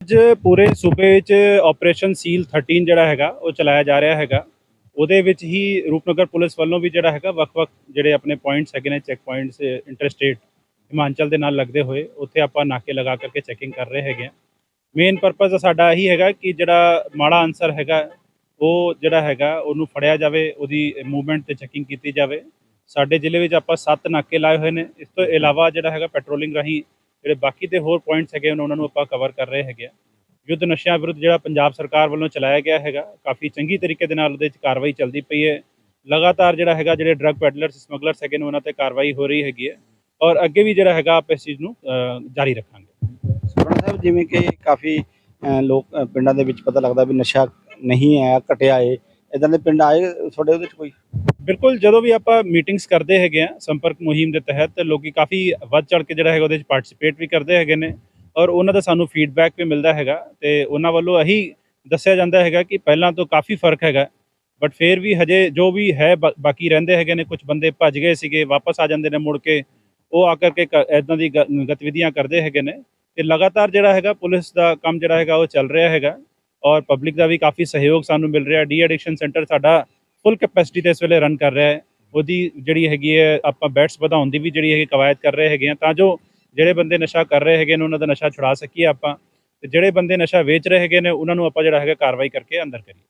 ਅੱਜ ਪੂਰੇ ਸੂਬੇ ਵਿੱਚ ਆਪਰੇਸ਼ਨ ਸੀਲ 13 ਜਿਹੜਾ ਹੈਗਾ, ਉਹ ਚਲਾਇਆ ਜਾ ਰਿਹਾ ਹੈਗਾ। ਉਹਦੇ ਵਿੱਚ ਹੀ ਰੂਪਨਗਰ ਪੁਲਿਸ ਵੱਲੋਂ ਵੀ ਜਿਹੜਾ ਹੈਗਾ, ਵੱਖ-ਵੱਖ ਜਿਹੜੇ ਆਪਣੇ ਪੁਆਇੰਟਸ ਹੈਗੇ ਨੇ ਚੈੱਕ ਪੁਆਇੰਟਸ ਇੰਟਰਸਟੇਟ ਹਿਮਾਚਲ ਦੇ ਨਾਲ ਲੱਗਦੇ ਹੋਏ, ਉੱਥੇ ਆਪਾਂ ਨਾਕੇ ਲਗਾ ਕਰਕੇ ਚੈਕਿੰਗ ਕਰ ਰਹੇ ਹੈਗੇ ਆ। ਮੇਨ ਪਰਪਸ ਸਾਡਾ ਇਹੀ ਹੈਗਾ ਕਿ ਜਿਹੜਾ ਮਾੜਾ ਅਨਸਰ ਹੈਗਾ, ਉਹ ਜਿਹੜਾ ਹੈਗਾ, ਉਹਨੂੰ ਫੜਿਆ ਜਾਵੇ, ਉਹਦੀ ਮੂਵਮੈਂਟ ਤੇ ਚੈਕਿੰਗ ਕੀਤੀ ਜਾਵੇ। ਸਾਡੇ ਜ਼ਿਲ੍ਹੇ ਵਿੱਚ ਆਪਾਂ 7 ਨਾਕੇ ਲਾਏ ਹੋਏ ਨੇ। ਇਸ ਤੋਂ ਇਲਾਵਾ ਜਿਹੜਾ ਹੈਗਾ ਪੈਟਰੋਲਿੰਗ ਰਾਹੀਂ ਜਿਹੜੇ ਬਾਕੀ ਦੇ ਹੋਰ ਪੁਆਇੰਟਸ ਹੈਗੇ ਉਹਨਾਂ ਉਹਨਾਂ ਨੂੰ ਆਪਾਂ ਕਵਰ ਕਰ ਰਹੇ ਹੈਗੇ ਆ। ਯੁੱਧ ਨਸ਼ਿਆਂ ਵਿਰੁੱਧ ਜਿਹੜਾ ਪੰਜਾਬ ਸਰਕਾਰ ਵੱਲੋਂ ਚਲਾਇਆ ਗਿਆ ਹੈਗਾ, ਕਾਫੀ ਚੰਗੀ ਤਰੀਕੇ ਦੇ ਨਾਲ ਉਹਦੇ 'ਚ ਕਾਰਵਾਈ ਚੱਲਦੀ ਪਈ ਹੈ। ਲਗਾਤਾਰ ਜਿਹੜਾ ਹੈਗਾ, ਜਿਹੜੇ ਡਰੱਗ ਪੈਡਲਰਸ ਸਮਗਲਰਸ ਹੈਗੇ ਨੇ, ਉਹਨਾਂ ਤੇ ਕਾਰਵਾਈ ਹੋ ਰਹੀ ਹੈਗੀ ਹੈ। ਔਰ ਅੱਗੇ ਵੀ ਜਿਹੜਾ ਹੈਗਾ, ਆਪਾਂ ਇਸ ਚੀਜ਼ ਨੂੰ ਜਾਰੀ ਰੱਖਾਂਗੇ। ਸੁਖਣਾ ਸਾਹਿਬ ਜਿਵੇਂ ਕਿ ਕਾਫੀ ਅਹ, ਲੋਕ ਅਹ, ਪਿੰਡਾਂ ਦੇ ਵਿੱਚ ਪਤਾ ਲੱਗਦਾ ਵੀ ਨਸ਼ਾ ਨਹੀਂ ਹੈ ਘਟਿਆ ਏ। ਇਦਾਂ ਦੇ ਪਿੰਡ ਆਏ ਤੁਹਾਡੇ ਉਹਦੇ ਚ ਕੋਈ? ਬਿਲਕੁਲ ਜਦੋਂ ਵੀ ਆਪਾਂ ਮੀਟਿੰਗਸ ਕਰਦੇ ਹੈਗੇ ਆ ਸੰਪਰਕ ਮੁਹਿੰਮ ਦੇ ਤਹਿਤ ਲੋਕੀ ਕਾਫੀ ਵੱਧ ਚੜ ਕੇ ਜਿਹੜਾ ਹੈਗਾ ਉਹਦੇ ਵਿੱਚ ਪਾਰਟਿਸਿਪੇਟ ਵੀ ਕਰਦੇ ਹੈਗੇ ਨੇ ਔਰ ਉਹਨਾਂ ਦਾ ਸਾਨੂੰ ਫੀਡਬੈਕ ਵੀ ਮਿਲਦਾ ਹੈਗਾ ਤੇ ਉਹਨਾਂ ਵੱਲੋਂ ਇਹੀ ਦੱਸਿਆ ਜਾਂਦਾ ਹੈਗਾ ਕਿ ਪਹਿਲਾਂ ਤੋਂ ਕਾਫੀ ਫ਼ਰਕ ਹੈਗਾ ਬਟ ਫਿਰ ਵੀ ਹਜੇ ਜੋ ਵੀ ਹੈ ਬਾ- ਬਾਕੀ ਰਹਿੰਦੇ ਹੈਗੇ ਨੇ ਕੁਝ ਬੰਦੇ ਭੱਜ ਗਏ ਸੀਗੇ ਵਾਪਸ ਆ ਜਾਂਦੇ ਨੇ ਮੁੜ ਕੇ ਉਹ ਆ ਕਰਕੇ ਇਦਾਂ ਦੀ ਗ- ਗਤੀਵਿਧੀਆਂ ਕਰਦੇ ਹੈਗੇ ਨੇ ਤੇ ਲਗਾਤਾਰ ਜਿਹੜਾ ਹੈਗਾ ਪੁਲਿਸ ਦਾ ਕੰਮ ਜਿਹੜਾ ਹੈਗਾ ਉਹ ਚੱਲ ਰਿਹਾ ਹੈਗਾ ਔਰ ਪਬਲਿਕ ਦਾ ਵੀ ਕਾਫੀ ਸਹਿਯੋਗ ਸਾਨੂੰ ਮਿਲ ਰਿਹਾ। ਡੀ ਐਡਿਕਸ਼ਨ ਸੈਂਟਰ ਸਾਡਾ ਫੁੱਲ ਕੈਪੈਸਿਟੀ ਤੇ ਇਸ ਵੇਲੇ ਰਨ ਕਰ ਰਿਹਾ ਹੈ। ਉਹਦੀ ਜਿਹੜੀ ਹੈਗੀ ਹੈ, ਆਪਾਂ ਬੈਟਸ ਵਧਾਉਣ ਦੀ ਵੀ ਜਿਹੜੀ ਹੈਗੀ ਕਵਾਇਦ ਕਰ ਰਹੇ ਹੈਗੇ ਆ ਤਾਂ ਜੋ ਜਿਹੜੇ ਬੰਦੇ ਨਸ਼ਾ ਕਰ ਰਹੇ ਹੈਗੇ ਨੇ, ਉਹਨਾਂ ਦਾ ਨਸ਼ਾ ਛੁਡਾ ਸਕੀਏ ਆਪਾਂ। ਤੇ ਜਿਹੜੇ ਬੰਦੇ ਨਸ਼ਾ ਵੇਚ ਰਹੇ ਹੈਗੇ ਨੇ, ਉਹਨਾਂ ਨੂੰ ਆਪਾਂ ਜਿਹੜਾ ਹੈਗਾ ਕਾਰਵਾਈ ਕਰਕੇ ਅੰਦਰ ਕਰੀਏ।